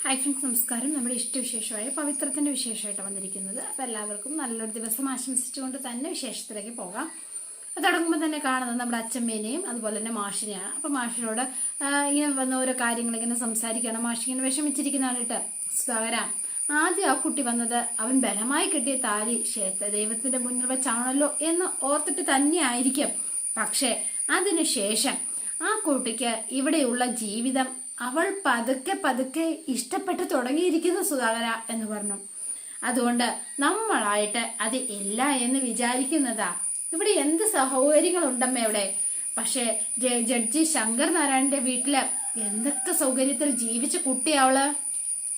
Hi friends നമസ്കാരം. നമ്മുടെ ഇഷ്ടവിശേഷമായ പവിത്രത്തിന്റെ വിശേഷമായിട്ട് വന്നിരിക്കുന്നത്. അപ്പോൾ എല്ലാവർക്കും നല്ലൊരു ദിവസം ആശംസിച്ചുകൊണ്ട് തന്നെ വിശേഷത്തിലേക്ക് പോകാം. തുടങ്ങുമ്പോൾ തന്നെ കാണുന്നത് നമ്മുടെ അച്ഛമ്മേനെയും അതുപോലെ തന്നെ മാഷിനെയാണ്. അപ്പോൾ മാഷിനോട് ഇങ്ങനെ വന്ന ഓരോ കാര്യങ്ങളിങ്ങനെ സംസാരിക്കുകയാണ്. മാഷി ഇങ്ങനെ വിഷമിച്ചിരിക്കുന്നതാണ് കേട്ടോ സുധാകരാം ആദ്യം ആ കുട്ടി വന്നത് അവൻ ബലമായി കിട്ടിയ താലി ക്ഷേത്ര ദൈവത്തിന്റെ മുന്നിൽ വെച്ചാണല്ലോ എന്ന് ഓർത്തിട്ട് തന്നെ ആയിരിക്കും പക്ഷേ അതിനുശേഷം ആ കുട്ടിക്ക് ഇവിടെയുള്ള ജീവിതം അവൾ പതുക്കെ പതുക്കെ ഇഷ്ടപ്പെട്ട് തുടങ്ങിയിരിക്കുന്നു സുധാകര എന്ന് പറഞ്ഞു. അതുകൊണ്ട് നമ്മളായിട്ട് അത് ഇല്ല എന്ന് വിചാരിക്കുന്നതാ. ഇവിടെ എന്ത് സൗകര്യങ്ങളുണ്ടമ്മ ഇവിടെ പക്ഷേ ജഡ്ജി ശങ്കർ നാരായണന്റെ വീട്ടിൽ എന്തൊക്കെ സൗകര്യത്തിൽ ജീവിച്ച കുട്ടിയാവൾ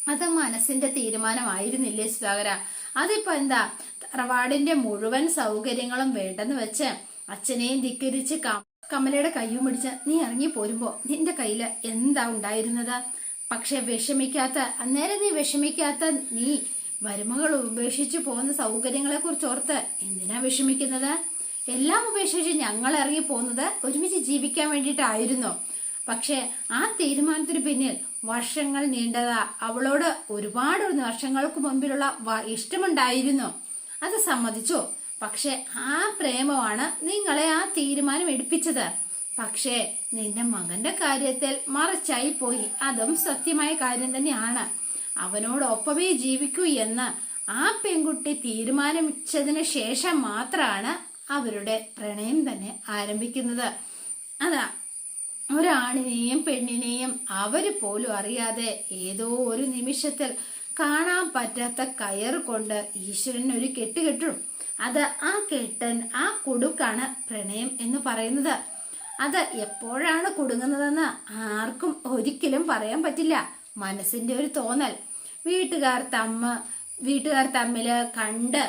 അത് മനസ്സിന്റെ തീരുമാനമായിരുന്നില്ലേ സുധാകര? അതിപ്പോ എന്താ? തറവാടിന്റെ മുഴുവൻ സൗകര്യങ്ങളും വേണ്ടെന്ന് വെച്ച് അച്ഛനെയും ധിക്കരിച്ച് ക- കമലയുടെ കയ്യും പിടിച്ച് നീ ഇറങ്ങി പോരുമ്പോ നിന്റെ കയ്യിൽ എന്താ ഉണ്ടായിരുന്നത്? പക്ഷെ വിഷമിക്കാത്ത അന്നേരം നീ വിഷമിക്കാത്ത നീ മരുമകൾ ഉപേക്ഷിച്ചു പോകുന്ന സൗകര്യങ്ങളെ കുറിച്ച് ഓർത്ത് എന്തിനാ വിഷമിക്കുന്നത്? എല്ലാം ഉപേക്ഷിച്ച് ഞങ്ങൾ ഇറങ്ങി പോകുന്നത് ഒരുമിച്ച് ജീവിക്കാൻ വേണ്ടിയിട്ടായിരുന്നു. പക്ഷെ ആ തീരുമാനത്തിന് പിന്നിൽ വർഷങ്ങൾ നീണ്ടതാ. അവളോട് ഒരുപാട് വർഷങ്ങൾക്ക് മുൻപിലുള്ള ഇഷ്ടമുണ്ടായിരുന്നു. അത് സമ്മതിച്ചു? പക്ഷെ ആ പ്രേമമാണ് നിങ്ങളെ ആ തീരുമാനം എടുപ്പിച്ചത്. പക്ഷേ നിന്റെ മകന്റെ കാര്യത്തിൽ മറിച്ചായി പോയി അതും സത്യമായ കാര്യം തന്നെയാണ്. അവനോടൊപ്പമേ ജീവിക്കൂ എന്ന് ആ പെൺകുട്ടി തീരുമാനിച്ചതിന് ശേഷം മാത്രമാണ് അവരുടെ പ്രണയം തന്നെ ആരംഭിക്കുന്നത്. അതാ ഒരാണിനെയും പെണ്ണിനെയും അവർ പോലും അറിയാതെ ഏതോ ഒരു നിമിഷത്തിൽ കാണാൻ പറ്റാത്ത കയർ കൊണ്ട് ഈശ്വരൻ ഒരു കെട്ട് കെട്ടും അത് ആ കെട്ടൻ ആ കൊടുക്കാണ് പ്രണയം എന്ന് പറയുന്നത്. അത് എപ്പോഴാണ് കുടുങ്ങുന്നതെന്ന് ആർക്കും ഒരിക്കലും പറയാൻ പറ്റില്ല. മനസ്സിന്റെ ഒരു തോന്നൽ. വീട്ടുകാർ തമ്മ വീട്ടുകാർ തമ്മിൽ കണ്ട്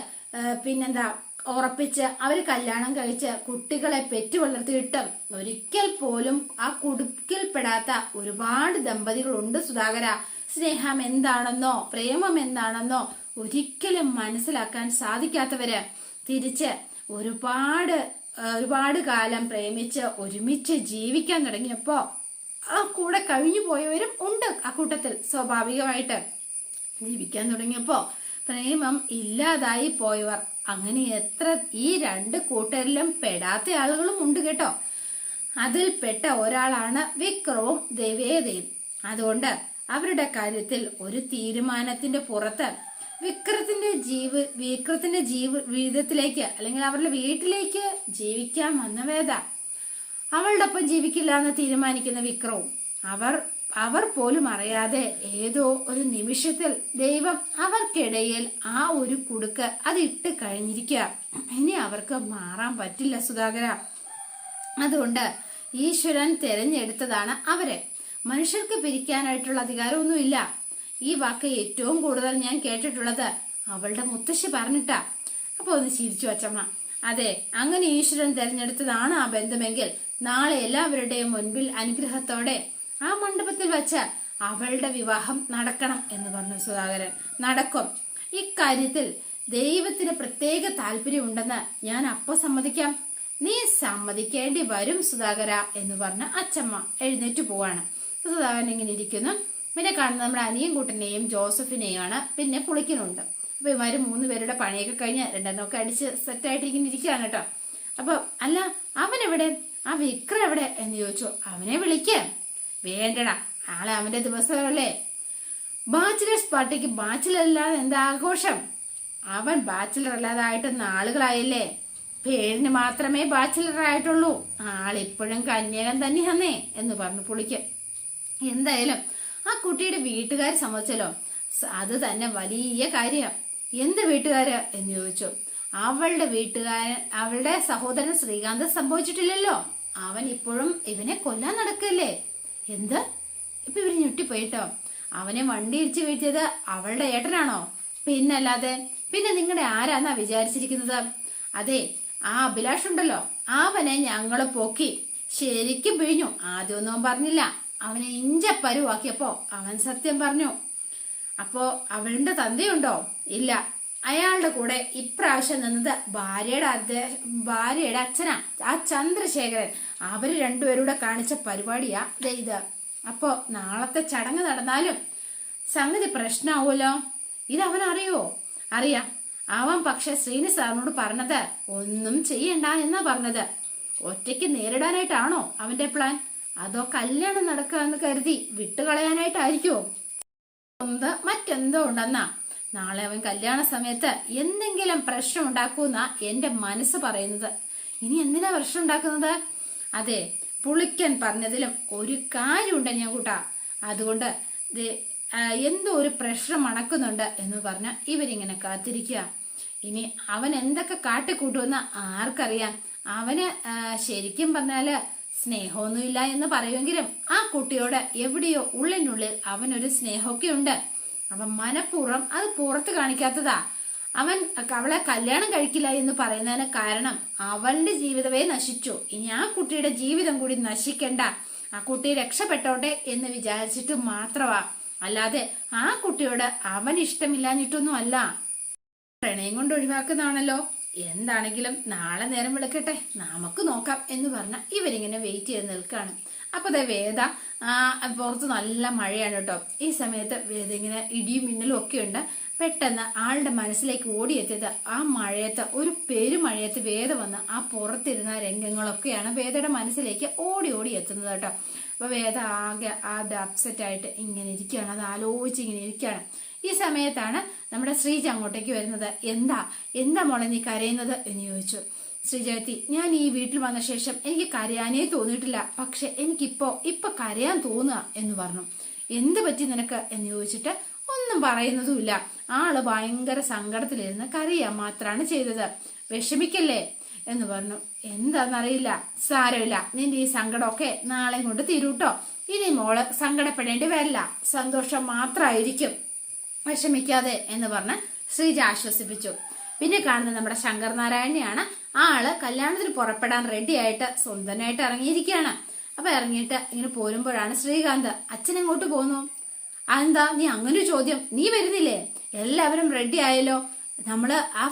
പിന്നെന്താ ഉറപ്പിച്ച് അവർ കല്യാണം കഴിച്ച് കുട്ടികളെ പെറ്റു വളർത്തിയിട്ടും ഒരിക്കൽ പോലും ആ കുടുക്കിൽപ്പെടാത്ത ഒരുപാട് ദമ്പതികളുണ്ട് സുധാകര. സ്നേഹം എന്താണെന്നോ പ്രേമം എന്താണെന്നോ ഒരിക്കലും മനസ്സിലാക്കാൻ സാധിക്കാത്തവര് തിരിച്ച് ഒരുപാട് ഒരുപാട് കാലം പ്രേമിച്ച് ഒരുമിച്ച് ജീവിക്കാൻ തുടങ്ങിയപ്പോ ആ കൂടെ കഴിഞ്ഞു പോയവരും ഉണ്ട് ആ കൂട്ടത്തിൽ സ്വാഭാവികമായിട്ട്. ജീവിക്കാൻ തുടങ്ങിയപ്പോ പ്രേമം ഇല്ലാതായി പോയവർ. അങ്ങനെ എത്ര ഈ രണ്ട് കൂട്ടരിലും പെടാത്ത ആളുകളും ഉണ്ട് കേട്ടോ. അതിൽപ്പെട്ട പെട്ട ഒരാളാണ് വിക്രവും ദേവേദയും. അതുകൊണ്ട് അവരുടെ കാര്യത്തിൽ ഒരു തീരുമാനത്തിന്റെ പുറത്ത് വിക്രത്തിന്റെ ജീവ വിക്രത്തിന്റെ ജീവ ജീവിതത്തിലേക്ക് അല്ലെങ്കിൽ അവരുടെ വീട്ടിലേക്ക് ജീവിക്കാൻ വന്ന വേദ അവളുടെ ഒപ്പം ജീവിക്കില്ല എന്ന് തീരുമാനിക്കുന്ന വിക്രവും അവർ അവർ പോലും അറിയാതെ ഏതോ ഒരു നിമിഷത്തിൽ ദൈവം അവർക്കിടയിൽ ആ ഒരു കുടുക്ക് അത് ഇട്ട് കഴിഞ്ഞിരിക്കുക. ഇനി അവർക്ക് മാറാൻ പറ്റില്ല സുധാകര. അതുകൊണ്ട് ഈശ്വരൻ തിരഞ്ഞെടുത്തതാണ് അവരെ. മനുഷ്യർക്ക് പിരിക്കാനായിട്ടുള്ള അധികാരമൊന്നുമില്ല. ഈ വാക്ക് ഏറ്റവും കൂടുതൽ ഞാൻ കേട്ടിട്ടുള്ളത് അവളുടെ മുത്തശ്ശി പറഞ്ഞിട്ടാ. അപ്പൊ ഒന്ന് ചിരിച്ചു അച്ചമ്മ. അതെ അങ്ങനെ ഈശ്വരൻ തിരഞ്ഞെടുത്തതാണ് ആ ബന്ധമെങ്കിൽ നാളെ എല്ലാവരുടെയും മുൻപിൽ അനുഗ്രഹത്തോടെ ആ മണ്ഡപത്തിൽ വച്ച് അവളുടെ വിവാഹം നടക്കണം എന്ന് പറഞ്ഞു സുധാകരൻ. നടക്കും. ഇക്കാര്യത്തിൽ ദൈവത്തിന് പ്രത്യേക താല്പര്യമുണ്ടെന്ന് ഞാൻ അപ്പൊ സമ്മതിക്കാം. നീ സമ്മതിക്കേണ്ടി വരും സുധാകര എന്ന് പറഞ്ഞ അച്ചമ്മ എഴുന്നേറ്റ് പോവാണ്. സുധാകരൻ ഇങ്ങനെ ഇരിക്കുന്നു. പിന്നെ കാണുന്നത് നമ്മുടെ അനിയൻ കുട്ടനെയും ജോസഫിനെയുമാണ് പിന്നെ പുളിക്കനുണ്ട് അപ്പൊ ഇവർ മൂന്ന് പേരുടെ പണിയൊക്കെ കഴിഞ്ഞ് രണ്ടെണ്ണമൊക്കെ അടിച്ച് സെറ്റായിട്ട് ഇങ്ങനെ ഇരിക്കുകയാണ് കേട്ടോ. അപ്പൊ അല്ല അവൻ എവിടെ ആ വിക്രം എവിടെ? എന്ന് ചോദിച്ചു. അവനെ വിളിക്ക. വേണ്ടടാ ആളെ അവന്റെ ദിവസമല്ലേ. ബാച്ചിലേഴ്സ് പാർട്ടിക്ക് ബാച്ചിലർ അല്ലാതെ എന്താ ആഘോഷം? അവൻ ബാച്ചിലർ അല്ലാതായിട്ട് നാളുകളായില്ലേ? പേരിന് മാത്രമേ ബാച്ചിലർ ആയിട്ടുള്ളൂ. ആളിപ്പോഴും കന്യകൻ തന്നെയാന്നേ എന്ന് പറഞ്ഞു പുളിക്ക്. എന്തായാലും ആ കുട്ടിയുടെ വീട്ടുകാർ സമ്മതിച്ചല്ലോ. അത് തന്നെ വലിയ കാര്യം. എന്ത് വീട്ടുകാര്? എന്ന് ചോദിച്ചു. അവളുടെ വീട്ടുകാരൻ അവളുടെ സഹോദരൻ ശ്രീകാന്ത് സംഭവിച്ചിട്ടില്ലല്ലോ. അവൻ ഇപ്പോഴും ഇവനെ കൊല്ലാൻ നടക്കല്ലേ? എന്ത്? ഇപ്പൊ ഇവർ ഞെട്ടിപ്പോയിട്ടോ? അവനെ വണ്ടി ഇടിച്ച് വീഴ്ത്തിയത് അവളുടെ ഏട്ടനാണോ? പിന്നല്ലാതെ പിന്നെ നിങ്ങളുടെ ആരാന്നാ വിചാരിച്ചിരിക്കുന്നത്? അതെ ആ അഭിലാഷ് ഉണ്ടല്ലോ. അവനെ ഞങ്ങൾ പൊക്കി ശരിക്കും പിഴിഞ്ഞു. ആദ്യമൊന്നും പറഞ്ഞില്ല. അവനെ ഇഞ്ചപ്പരുവാക്കിയപ്പോ അവൻ സത്യം പറഞ്ഞു. അപ്പോ അവളുടെ തന്തയുണ്ടോ? ഇല്ല. അയാളുടെ കൂടെ ഇപ്രാവശ്യം നിന്നത് ഭാര്യയുടെ അദ്ദേഹ ഭാര്യയുടെ അച്ഛനാ ആ ചന്ദ്രശേഖരൻ. അവർ രണ്ടുപേരൂടെ കാണിച്ച പരിപാടിയാ ഇത്. അപ്പോ നാളത്തെ ചടങ്ങ് നടന്നാലും സംഗതി പ്രശ്നമാവുമല്ലോ ഇത് അവൻ അറിയോ? അറിയാം. അവൻ പക്ഷെ ശ്രീനി സാറിനോട് പറഞ്ഞത് ഒന്നും ചെയ്യണ്ട എന്നാ പറഞ്ഞത്. ഒറ്റയ്ക്ക് നേരിടാനായിട്ടാണോ അവന്റെ പ്ലാൻ? അതോ കല്യാണം നടക്കാന്ന് കരുതി വിട്ടുകളയാനായിട്ടായിരിക്കോ ഒന്ന് മറ്റെന്തോ ഉണ്ടെന്നാ. നാളെ അവൻ കല്യാണ സമയത്ത് എന്തെങ്കിലും പ്രശ്നം ഉണ്ടാക്കൂന്ന എന്റെ മനസ്സ് പറയുന്നത്. ഇനി എന്തിനാ പ്രശ്നം ഉണ്ടാക്കുന്നത് അതെ പുളിക്കൻ പറഞ്ഞതിലും ഒരു കാര്യമുണ്ട് ഞാൻ കൂട്ടാ അതുകൊണ്ട് എന്തോ ഒരു പ്രശ്നം മണക്കുന്നുണ്ട് എന്ന് പറഞ്ഞ ഇവരിങ്ങനെ കാത്തിരിക്കുക ഇനി അവൻ എന്തൊക്കെ കാട്ടിക്കൂട്ടുമെന്ന് ആർക്കറിയാം. അവന് ശരിക്കും പറഞ്ഞാൽ സ്നേഹമൊന്നുമില്ല എന്ന് പറയുമെങ്കിലും ആ കുട്ടിയോട് എവിടെയോ ഉള്ളിനുള്ളിൽ അവനൊരു സ്നേഹമൊക്കെ ഉണ്ട് അവൻ മനഃപൂർവം അത് പുറത്ത് കാണിക്കാത്തതാ. അവൻ അവളെ കല്യാണം കഴിക്കില്ല എന്ന് പറയുന്നതിന് കാരണം അവളുടെ ജീവിതമേ നശിച്ചു. ഇനി ആ കുട്ടിയുടെ ജീവിതം കൂടി നശിക്കണ്ട. ആ കുട്ടി രക്ഷപ്പെട്ടോട്ടെ എന്ന് വിചാരിച്ചിട്ട് മാത്രമാ. അല്ലാതെ ആ കുട്ടിയോട് അവൻ ഇഷ്ടമില്ലാഞ്ഞിട്ടൊന്നും അല്ല. പ്രണയം കൊണ്ട് ഒഴിവാക്കുന്നതാണല്ലോ. എന്താണെങ്കിലും നാളെ നേരം വിളിക്കട്ടെ. നമുക്ക് നോക്കാം എന്ന് പറഞ്ഞ ഇവരിങ്ങനെ വെയിറ്റ് ചെയ്ത് നിൽക്കുകയാണ് അപ്പൊ അതെ വേദ പുറത്ത് നല്ല മഴയാണ് കേട്ടോ. ഈ സമയത്ത് വേദ ഇങ്ങനെ ഇടിയും മിന്നലും ഒക്കെ ഉണ്ട്. പെട്ടെന്ന് ആളുടെ മനസ്സിലേക്ക് ഓടിയെത്തിയത് ആ മഴയത്ത് ഒരു പെരുമഴയത്ത് വേദ വന്ന് ആ പുറത്തിരുന്ന രംഗങ്ങളൊക്കെയാണ് വേദയുടെ മനസ്സിലേക്ക് ഓടി ഓടി എത്തുന്നത് കേട്ടോ. അപ്പൊ വേദ ആകെ ആ അപ്സെറ്റ് ആയിട്ട് ഇങ്ങനെ ഇരിക്കുകയാണ്. അത് ആലോചിച്ച് ഇങ്ങനെ ഇരിക്കുകയാണ്. ഈ സമയത്താണ് നമ്മുടെ ശ്രീജ അങ്ങോട്ടേക്ക് വരുന്നത്. എന്താ? എന്താ മോളെ നീ കരയുന്നത്? എന്ന് ചോദിച്ചു. ശ്രീജയത്തി ഞാൻ ഈ വീട്ടിൽ വന്ന ശേഷം എനിക്ക് കരയാനേ തോന്നിയിട്ടില്ല. പക്ഷെ എനിക്കിപ്പോ ഇപ്പൊ കരയാൻ തോന്നുക എന്ന് പറഞ്ഞു. എന്ത് പറ്റി നിനക്ക്? എന്ന് ചോദിച്ചിട്ട് ഒന്നും പറയുന്നതുമില്ല. ആൾ ഭയങ്കര സങ്കടത്തിലിരുന്ന് കരയാ മാത്രമാണ് ചെയ്തത്. വിഷമിക്കല്ലേ? എന്ന് പറഞ്ഞു. എന്താന്നറിയില്ല. സാരമില്ല. നിന്റെ ഈ സങ്കടമൊക്കെ നാളെ കൊണ്ട് തീരൂട്ടോ. ഇനി മോൾ സങ്കടപ്പെടേണ്ടി വരില്ല. സന്തോഷം മാത്രമായിരിക്കും വിഷമിക്കാതെ എന്ന് പറഞ്ഞ് ശ്രീജ ആശ്വസിപ്പിച്ചു. പിന്നെ കാണുന്നത് നമ്മുടെ ശങ്കർ നാരായണനെയാണ് ആ ആൾ കല്യാണത്തിന് പുറപ്പെടാൻ റെഡി ആയിട്ട് സ്വന്തനായിട്ട് ഇറങ്ങിയിരിക്കുകയാണ്. അപ്പൊ ഇറങ്ങിയിട്ട് ഇങ്ങനെ പോരുമ്പോഴാണ് ശ്രീകാന്ത് അച്ഛൻ എങ്ങോട്ട് പോന്നു? അതെന്താ? നീ അങ്ങനൊരു ചോദ്യം. നീ വരുന്നില്ലേ? എല്ലാവരും റെഡി ആയല്ലോ. നമ്മൾ ആ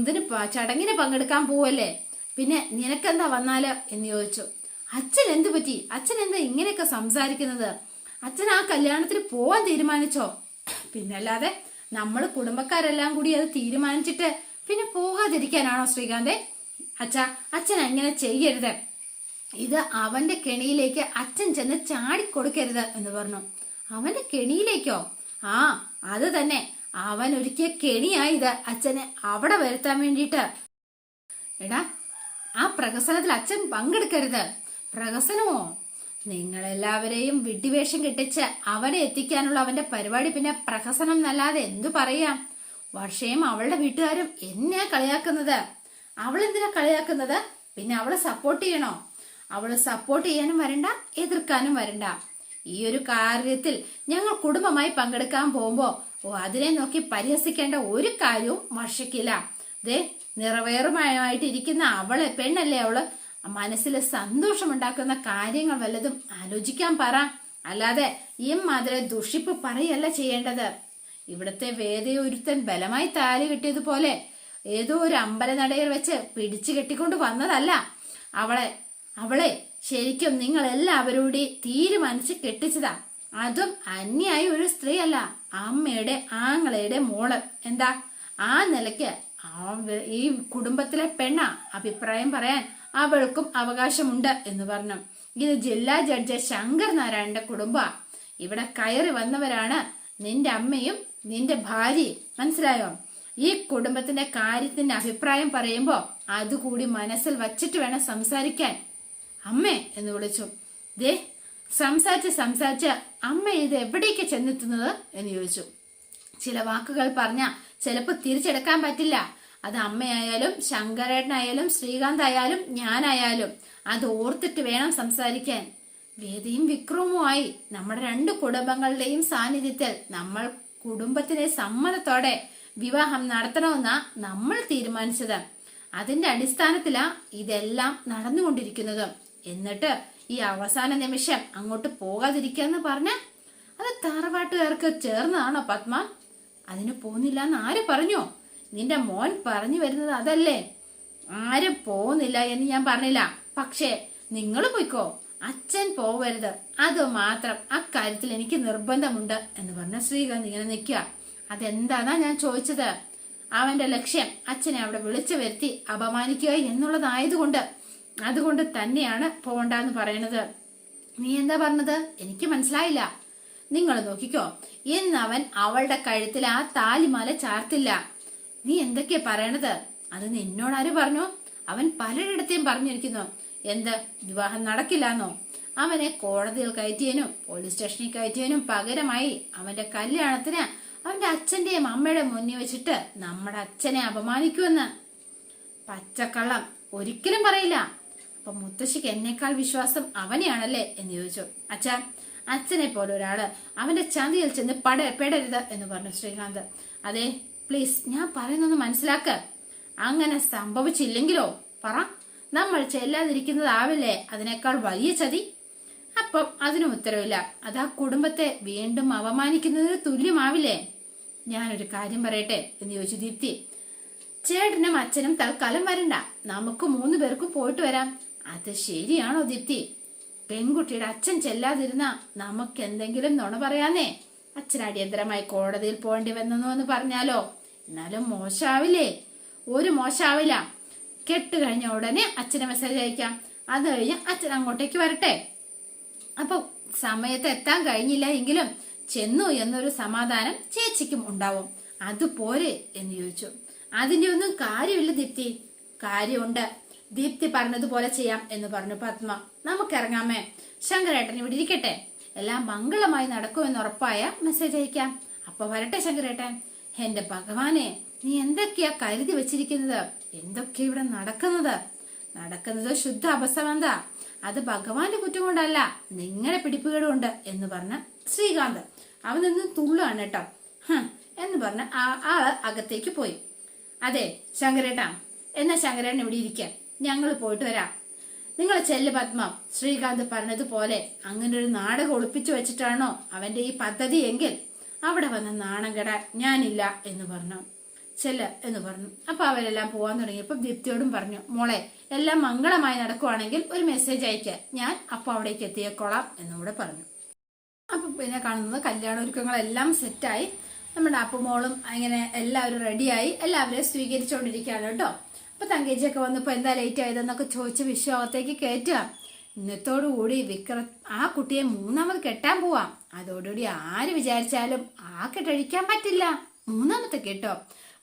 ഇതിന് ചടങ്ങിന് പങ്കെടുക്കാൻ പോവല്ലേ? പിന്നെ നിനക്കെന്താ വന്നാൽ? എന്ന് ചോദിച്ചു. അച്ഛൻ എന്തു പറ്റി? അച്ഛൻ എന്താ ഇങ്ങനെയൊക്കെ സംസാരിക്കുന്നത്? അച്ഛൻ ആ കല്യാണത്തിന് പോവാൻ തീരുമാനിച്ചോ? പിന്നല്ലാതെ നമ്മൾ കുടുംബക്കാരെല്ലാം കൂടി അത് തീരുമാനിച്ചിട്ട് പിന്നെ പോകാതിരിക്കാനാണോ ശ്രീകാന്തെ? അച്ഛ അച്ഛൻ അങ്ങനെ ചെയ്യരുത്. ഇത് അവന്റെ കെണിയിലേക്ക് അച്ഛൻ ചെന്ന് ചാടിക്കൊടുക്കരുത് എന്ന് പറഞ്ഞു. അവന്റെ കെണിയിലേക്കോ? ആ അത് തന്നെ. അവൻ ഒരിക്കൽ കെണിയായത് അച്ഛനെ അവിടെ വരുത്താൻ വേണ്ടിയിട്ട്. എടാ ആ പ്രഹസനത്തിൽ അച്ഛൻ പങ്കെടുക്കരുത്. പ്രഹസനമോ? നിങ്ങളെല്ലാവരെയും വിഡ്ഢിവേഷം കെട്ടിച്ച് അവനെ എത്തിക്കാനുള്ള അവന്റെ പരിപാടി പിന്നെ പ്രഹസനം എന്നല്ലാതെ എന്തു പറയാം? വർഷയും അവളുടെ വീട്ടുകാരും എന്നെ കളിയാക്കുന്നത്. അവൾ എന്തിനാ കളിയാക്കുന്നത്? പിന്നെ അവളെ സപ്പോർട്ട് ചെയ്യണോ? അവൾ സപ്പോർട്ട് ചെയ്യാനും വരണ്ട എതിർക്കാനും വരണ്ട. ഈ ഒരു കാര്യത്തിൽ ഞങ്ങൾ കുടുംബമായി പങ്കെടുക്കാൻ പോകുമ്പോ ഓ അതിനെ നോക്കി പരിഹസിക്കേണ്ട ഒരു കാര്യവും വർഷിക്കില്ല ദേ നിറവേറുമായിട്ടിരിക്കുന്ന അവൾ പെണ്ണല്ലേ അവൾ? മനസ്സിൽ സന്തോഷമുണ്ടാക്കുന്ന കാര്യങ്ങൾ വല്ലതും ആലോചിക്കാൻ പറ. അല്ലാതെ ഈ മാതിരി ദുഷിപ്പ് പറയല്ല ചെയ്യേണ്ടത്. ഇവിടുത്തെ വേദയൊരുത്തൻ ബലമായി താലി കിട്ടിയതുപോലെ ഏതോ ഒരു അമ്പലനടയിൽ വെച്ച് പിടിച്ചു കെട്ടിക്കൊണ്ട് വന്നതല്ല. അവളെ അവളെ ശരിക്കും നിങ്ങൾ എല്ലാവരോടി തീരുമാനിച്ച് കെട്ടിച്ചതാ. അതും അന്യായ ഒരു സ്ത്രീ അല്ല അമ്മയുടെ ആങ്ങളയുടെ മോൾ. എന്താ? ആ നിലയ്ക്ക് ഈ കുടുംബത്തിലെ പെണ്ണ അഭിപ്രായം പറയാൻ അവൾക്കും അവകാശമുണ്ട് എന്ന് പറഞ്ഞു. ഇത് ജില്ലാ ജഡ്ജ് ശങ്കർ നാരായണന്റെ കുടുംബ. ഇവിടെ കയറി വന്നവരാണ് നിന്റെ അമ്മയും നിന്റെ ഭാര്യയും. മനസ്സിലായോ? ഈ കുടുംബത്തിന്റെ കാര്യത്തിന്റെ അഭിപ്രായം പറയുമ്പോ അതുകൂടി മനസ്സിൽ വച്ചിട്ട് വേണം സംസാരിക്കാൻ. അമ്മേ എന്ന് വിളിച്ചു. ദേ സംസാരിച്ച് സംസാരിച്ച് അമ്മ ഇത് എവിടേക്ക് ചെന്നെത്തുന്നത് എന്ന് ചോദിച്ചു. ചില വാക്കുകൾ പറഞ്ഞ ചിലപ്പോൾ തിരിച്ചെടുക്കാൻ പറ്റില്ല. അത് അമ്മയായാലും ശങ്കരേട്ടനായാലും ശ്രീകാന്ത് ആയാലും ഞാനായാലും അത് ഓർത്തിട്ട് വേണം സംസാരിക്കാൻ. വേദിയും വിക്രമുമായി നമ്മുടെ രണ്ട് കുടുംബങ്ങളുടെയും സാന്നിധ്യത്തിൽ നമ്മൾ കുടുംബത്തിലെ സമ്മതത്തോടെ വിവാഹം നടത്തണമെന്ന നമ്മൾ തീരുമാനിച്ചത്. അതിന്റെ അടിസ്ഥാനത്തിലാ ഇതെല്ലാം നടന്നുകൊണ്ടിരിക്കുന്നത്. എന്നിട്ട് ഈ അവസാന നിമിഷം അങ്ങോട്ട് പോകാതിരിക്കാന്ന് പറഞ്ഞ അത് തറവാട്ടുകാർക്ക് ചേർന്നതാണോ പത്മ? അതിന് പോകുന്നില്ല എന്ന് ആര് പറഞ്ഞു? നിന്റെ മോൻ പറഞ്ഞു വരുന്നത് അതല്ലേ? ആരും പോകുന്നില്ല എന്ന് ഞാൻ പറഞ്ഞില്ല. പക്ഷേ നിങ്ങൾ പോയിക്കോ. അച്ഛൻ പോവരുത്. അത് മാത്രം. അക്കാര്യത്തിൽ എനിക്ക് നിർബന്ധമുണ്ട് എന്ന് പറഞ്ഞ ശ്രീകാന്ത് ഇങ്ങനെ നിൽക്കുക. അതെന്താന്നാ ഞാൻ ചോദിച്ചത്? അവന്റെ ലക്ഷ്യം അച്ഛനെ അവിടെ വിളിച്ചു വരുത്തി അപമാനിക്കുക എന്നുള്ളതായതുകൊണ്ട്. അതുകൊണ്ട് തന്നെയാണ് പോകണ്ടെന്ന് പറയണത്. നീ എന്താ പറഞ്ഞത്? എനിക്ക് മനസ്സിലായില്ല. നിങ്ങൾ നോക്കിക്കോ. ഇന്ന് അവൻ അവളുടെ കഴുത്തിൽ ആ താലിമാല ചാർത്തില്ല. നീ എന്തൊക്കെയാ പറയണത്? അത് എന്നോടാര് പറഞ്ഞു? അവൻ പലരിടത്തെയും പറഞ്ഞിരിക്കുന്നു. എന്ത്? വിവാഹം നടക്കില്ലാന്നോ? അവനെ കോടതിയിൽ കയറ്റിയനും പോലീസ് സ്റ്റേഷനിൽ കയറ്റിയനും പകരമായി അവന്റെ കല്യാണത്തിന് അവന്റെ അച്ഛന്റെയും അമ്മയുടെ മുന്നിൽ വെച്ചിട്ട് നമ്മുടെ അച്ഛനെ അപമാനിക്കുമെന്ന്. പച്ചക്കള്ളം. ഒരിക്കലും പറയില്ല. അപ്പൊ മുത്തശ്ശിക്ക് എന്നേക്കാൾ വിശ്വാസം അവനെയാണല്ലേ എന്ന് ചോദിച്ചു. അച്ഛാ അച്ഛനെ പോലെ ഒരാൾ അവന്റെ ചന്തയിൽ ചെന്ന് പട പെടരുത് എന്ന് പറഞ്ഞു ശ്രീകാന്ത്. അതെ പ്ലീസ് ഞാൻ പറയുന്നൊന്ന് മനസ്സിലാക്ക്. അങ്ങനെ സംഭവിച്ചില്ലെങ്കിലോ? പറ. നമ്മൾ ചെല്ലാതിരിക്കുന്നതാവില്ലേ? അതിനേക്കാൾ വലിയ ചതി. അപ്പം അതിനും ഉത്തരവില്ല. അത് ആ കുടുംബത്തെ വീണ്ടും അപമാനിക്കുന്നതിന് തുല്യമാവില്ലേ? ഞാനൊരു കാര്യം പറയട്ടെ എന്ന് ചോദിച്ചു ദീപ്തി. ചേട്ടനും അച്ഛനും തൽക്കാലം വരണ്ട. നമുക്ക് മൂന്ന് പേർക്കും പോയിട്ട് വരാം. അത് ശരിയാണോ ദീപ്തി? പെൺകുട്ടിയുടെ അച്ഛൻ ചെല്ലാതിരുന്ന നമുക്ക് എന്തെങ്കിലും നുണ പറയാന്നേ. അച്ഛൻ അടിയന്തരമായി കോടതിയിൽ പോകേണ്ടി വന്നു എന്ന് പറഞ്ഞാലോ? എന്നാലും മോശാവില്ലേ? ഒരു മോശാവില്ല. കെട്ട് കഴിഞ്ഞ ഉടനെ അച്ഛനെ മെസ്സേജ് അയക്കാം. അത് കഴിഞ്ഞ് അച്ഛൻ അങ്ങോട്ടേക്ക് വരട്ടെ. അപ്പൊ സമയത്ത് എത്താൻ കഴിഞ്ഞില്ല എങ്കിലും ചെന്നു എന്നൊരു സമാധാനം ചേച്ചിക്കും ഉണ്ടാവും. അതുപോരെ എന്ന് ചോദിച്ചു. അതിന്റെ ഒന്നും കാര്യമില്ല ദീപ്തി. കാര്യമുണ്ട്. ദീപ്തി പറഞ്ഞതുപോലെ ചെയ്യാം എന്ന് പറഞ്ഞു പത്മ. നമുക്ക് ഇറങ്ങാമേ ശങ്കരേട്ടൻ ഇവിടെ ഇരിക്കട്ടെ. എല്ലാം മംഗളമായി നടക്കുമെന്ന് ഉറപ്പായ മെസ്സേജ് അയക്കാം. അപ്പൊ വരട്ടെ ശങ്കരേട്ടൻ. എന്റെ ഭഗവാനെ നീ എന്തൊക്കെയാ കരുതി വെച്ചിരിക്കുന്നത്? എന്തൊക്കെയാ ഇവിടെ നടക്കുന്നത്? നടക്കുന്നത് ശുദ്ധ അപസമന്ത അത് ഭഗവാന്റെ കുറ്റം കൊണ്ടല്ല നിങ്ങളുടെ പിടിപ്പുകേടുണ്ട് എന്ന് പറഞ്ഞ ശ്രീകാന്ത്. അവൻ നിന്ന് തുള്ളുകയാണ് കേട്ടോ. എന്ന് പറഞ്ഞ ആ ആൾ അകത്തേക്ക് പോയി. അതെ ശങ്കരേട്ടാ. എന്നാ ശങ്കരേട്ടൻ ഇവിടെ ഇരിക്കാം. ഞങ്ങൾ പോയിട്ട് വരാം. നിങ്ങൾ ചെല്ല് പത്മ. ശ്രീകാന്ത് പറഞ്ഞതുപോലെ അങ്ങനെ ഒരു നാടകം ഒളിപ്പിച്ചു വെച്ചിട്ടാണോ അവന്റെ ഈ പദ്ധതി എങ്കിൽ? അവിടെ വന്ന നാണം കെടാൻ ഞാനില്ല എന്ന് പറഞ്ഞു. ചെല്ല് എന്ന് പറഞ്ഞു. അപ്പൊ അവരെല്ലാം പോവാൻ തുടങ്ങിയപ്പോ ദീപ്തിയോടും പറഞ്ഞു മോളെ എല്ലാം മംഗളമായി നടക്കുവാണെങ്കിൽ ഒരു മെസ്സേജ് അയക്കുക ഞാൻ അപ്പൊ അവിടേക്ക് എത്തിയേക്കോളാം എന്നുകൂടെ പറഞ്ഞു. അപ്പൊ പിന്നെ കാണുന്നത് കല്യാണ ഒരുക്കങ്ങളെല്ലാം സെറ്റായി നമ്മുടെ അപ്പുമോളും അങ്ങനെ എല്ലാവരും റെഡിയായി എല്ലാവരെയും സ്വീകരിച്ചുകൊണ്ടിരിക്കുകയാണ് കേട്ടോ. അപ്പൊ തങ്കേജിയൊക്കെ വന്നപ്പോ എന്താ ലേറ്റ് ആയതെന്നൊക്കെ ചോദിച്ച് വിശ്വാസത്തേക്ക് കയറ്റുക ഇന്നത്തോടുകൂടി വിക്രം ആ കുട്ടിയെ മൂന്നാമത് കെട്ടാൻ പോവാം. അതോടുകൂടി ആര് വിചാരിച്ചാലും ആ കെട്ടഴിക്കാൻ പറ്റില്ല. മൂന്നാമത്തെ കെട്ടോ.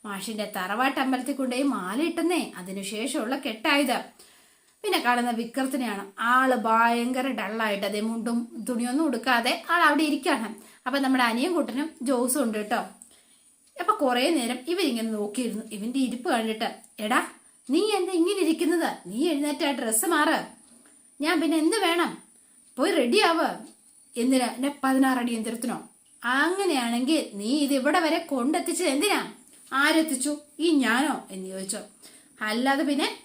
മാഷിന്റെ തറവാട്ട് അമ്പലത്തിൽ കൊണ്ടുപോയി മാല അതിനുശേഷമുള്ള കെട്ടായത്. പിന്നെ കാണുന്ന വിക്രത്തിനെയാണ് ആൾ ഭയങ്കര ഡള്ളായിട്ട് അതേ മുണ്ടും തുണിയൊന്നും ഉടുക്കാതെ ആൾ അവിടെ ഇരിക്കുകയാണ്. അപ്പൊ നമ്മുടെ അനിയൻ കൂട്ടനും ജോസും ഉണ്ട് കേട്ടോ. അപ്പൊ കുറെ നേരം ഇവരിങ്ങനെ നോക്കിയിരുന്നു. ഇവന്റെ ഇരിപ്പ് കണ്ടിട്ട് എടാ നീ എന്താ ഇങ്ങനെ ഇരിക്കുന്നത് നീ എഴുന്നേറ്റ് ആ ഡ്രസ്സ് മാറ്. ഞാൻ പിന്നെ എന്ത് വേണം? പോയി റെഡി ആവ്. എന്തിനാ? എന്നെ പതിനാറടി യന്ത്രത്തിനോ അങ്ങനെയാണെങ്കിൽ നീ ഇത് ഇവിടെ വരെ കൊണ്ടെത്തിച്ചത് എന്തിനാ? ആരെത്തിച്ചു? ഈ ഞാനോ? എന്ന് ചോദിച്ചോ. അല്ലാതെ പിന്നെ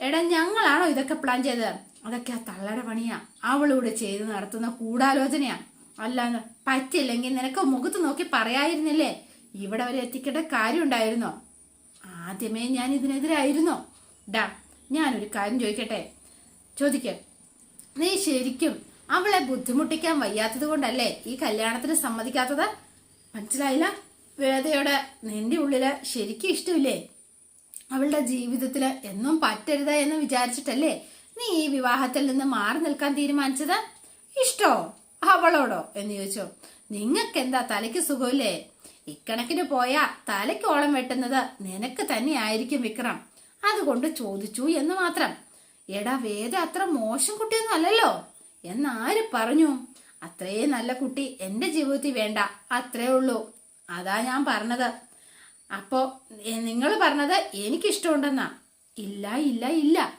എടാ ഞങ്ങളാണോ ഇതൊക്കെ പ്ലാൻ ചെയ്തത്? അതൊക്കെ ആ തള്ളയുടെ പണിയാ. അവളിവിടെ ചെയ്ത് നടത്തുന്ന കൂടാലോചനയാ. അല്ലാന്ന് പറ്റില്ലെങ്കിൽ നിനക്ക് മുഖത്ത് നോക്കി പറയായിരുന്നില്ലേ ഇവിടെ വരെ എത്തിക്കേണ്ട കാര്യം ഉണ്ടായിരുന്നോ? ആദ്യമേ ഞാൻ ഇതിനെതിരായിരുന്നോ ഡാ ഞാനൊരു കാര്യം ചോദിക്കട്ടെ? ചോദിക്ക. നീ ശരിക്കും അവളെ ബുദ്ധിമുട്ടിക്കാൻ വയ്യാത്തത് കൊണ്ടല്ലേ ഈ കല്യാണത്തിന് സമ്മതിക്കാത്തത്? മനസ്സിലായില്ല? വേദയുടെ നിന്റെ ഉള്ളിൽ ശരിക്കും ഇഷ്ടമില്ലേ? അവളുടെ ജീവിതത്തിൽ എന്നും പറ്റരുത് എന്ന് വിചാരിച്ചിട്ടല്ലേ നീ ഈ വിവാഹത്തിൽ നിന്ന് മാറി നിൽക്കാൻ തീരുമാനിച്ചത്? ഇഷ്ടോ? അവളോടോ? എന്ന് ചോദിച്ചോ. നിങ്ങൾക്ക് എന്താ തലയ്ക്ക് സുഖമില്ലേ? ഇക്കണക്കിന് പോയാ തലയ്ക്കോളം വെട്ടുന്നത് നിനക്ക് തന്നെ ആയിരിക്കും വിക്രം. അതുകൊണ്ട് ചോദിച്ചു എന്ന് മാത്രം. എടാ വേദ അത്ര മോശം കുട്ടിയൊന്നും അല്ലല്ലോ. എന്നാര് പറഞ്ഞു? അത്രയും നല്ല കുട്ടി എന്റെ ജീവിതത്തിൽ വേണ്ട അത്രേ ഉള്ളൂ. അതാ ഞാൻ പറഞ്ഞത്. അപ്പോ നിങ്ങൾ പറഞ്ഞത് എനിക്കിഷ്ടമുണ്ടെന്നാ. ഇല്ല ഇല്ല ഇല്ല.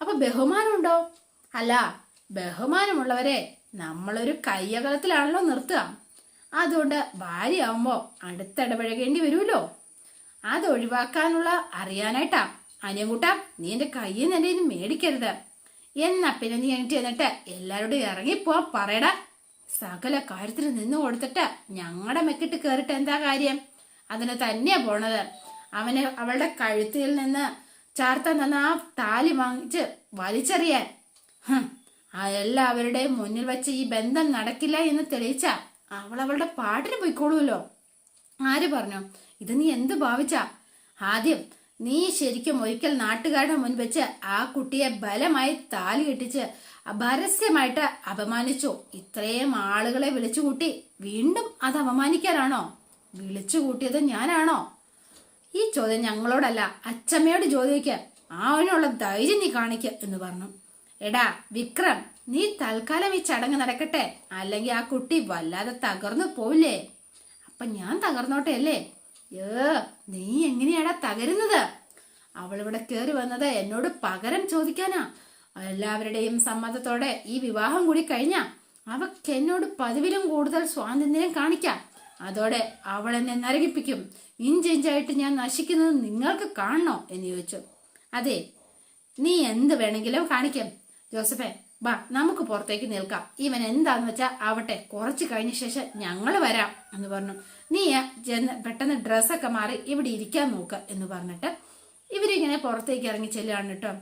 അപ്പൊ ബഹുമാനമുണ്ടോ? അല്ല ബഹുമാനമുള്ളവരെ നമ്മളൊരു കയ്യകലത്തിലാണല്ലോ നിർത്തുക. അതുകൊണ്ട് ഭാര്യയാവുമ്പോൾ അടുത്തിടപഴകേണ്ടി വരുമല്ലോ. അത് ഒഴിവാക്കാനുള്ള അറിയാനായിട്ടാ. അനിയൻകുട്ട നീ എന്റെ കയ്യിൽ നിന്ന് എന്റെ മേടിക്കരുത്. എന്നാ പിന്നെ നീ എനിക്ക് എന്നിട്ട് എല്ലാരോടും ഇറങ്ങിപ്പോവാൻ പറയടാ. സകല കാര്യത്തിന് നിന്ന് കൊടുത്തിട്ട് ഞങ്ങളുടെ മെക്കിട്ട് കയറിട്ട് എന്താ കാര്യം? അതിന് തന്നെയാ പോണത്. അവന് അവളുടെ കഴുത്തിൽ നിന്ന് ചാർത്താൻ തന്ന ആ താലി വാങ്ങിച്ച് വലിച്ചെറിയാൻ. അവരുടെ മുന്നിൽ വെച്ച് ഈ ബന്ധം നടക്കില്ല എന്ന് തെളിയിച്ച അവൾ അവളുടെ പാട്ടിന് പോയിക്കോളൂല്ലോ ആര് പറഞ്ഞു? ഇത് നീ എന്ത് ഭാവിച്ച? ആദ്യം നീ ശരിക്കും ഒരിക്കൽ നാട്ടുകാരുടെ മുൻപ് വെച്ച് ആ കുട്ടിയെ ബലമായി താലി കെട്ടിച്ച് പരസ്യമായിട്ട് അപമാനിച്ചു. ഇത്രയും ആളുകളെ വിളിച്ചുകൂട്ടി വീണ്ടും അത് അപമാനിക്കാനാണോ? വിളിച്ചു കൂട്ടിയത് ഞാനാണോ? ഈ ചോദ്യം ഞങ്ങളോടല്ല അച്ചമ്മയോട് ചോദിക്ക. അവനുള്ള ധൈര്യം നീ കാണിക്ക എന്ന് പറഞ്ഞു. എടാ വിക്രം നീ തൽക്കാലം ഈ ചടങ്ങ് നടക്കട്ടെ. അല്ലെങ്കിൽ ആ കുട്ടി വല്ലാതെ തകർന്നു പോവില്ലേ? അപ്പൊ ഞാൻ തകർന്നോട്ടെ അല്ലേ ഏ നീ എങ്ങനെയാടാ തകരുന്നത്? അവളിവിടെ കയറി വന്നത് എന്നോട് പകരം ചോദിക്കാനാ. എല്ലാവരുടെയും സമ്മതത്തോടെ ഈ വിവാഹം കൂടി കഴിഞ്ഞ അവക്ക് എന്നോട് പതിവിലും കൂടുതൽ സ്വാതന്ത്ര്യം കാണിക്കാം. അതോടെ അവൾ എന്നെ നരകിപ്പിക്കും. ഇഞ്ചിഞ്ചായിട്ട് ഞാൻ നശിക്കുന്നത് നിങ്ങൾക്ക് കാണണോ? എന്ന് ചോദിച്ചു. അതെ നീ എന്ത് വേണമെങ്കിലും കാണിക്കാം. ജോസഫേ ബാ നമുക്ക് പുറത്തേക്ക് നിൽക്കാം. ഇവൻ എന്താന്ന് വെച്ചാൽ ആവട്ടെ കുറച്ച് കഴിഞ്ഞ ശേഷം ഞങ്ങൾ വരാം എന്ന് പറഞ്ഞു. നീ ചെന്ന് പെട്ടെന്ന് ഡ്രസ്സൊക്കെ മാറി ഇവിടെ ഇരിക്കാൻ നോക്കുക എന്ന് പറഞ്ഞിട്ട് ഇവരിങ്ങനെ പുറത്തേക്ക് ഇറങ്ങി ചെല്ലുകയാണ് കേട്ടോ.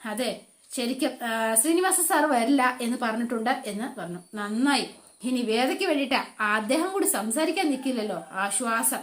അതെ ശരിക്കും ശ്രീനിവാസ സാർ വരില്ല എന്ന് പറഞ്ഞിട്ടുണ്ട് എന്ന് പറഞ്ഞു. നന്നായി. ഇനി വേദയ്ക്ക് വേണ്ടിയിട്ട് അദ്ദേഹം കൂടി സംസാരിക്കാൻ നിൽക്കില്ലല്ലോ ആശ്വാസം.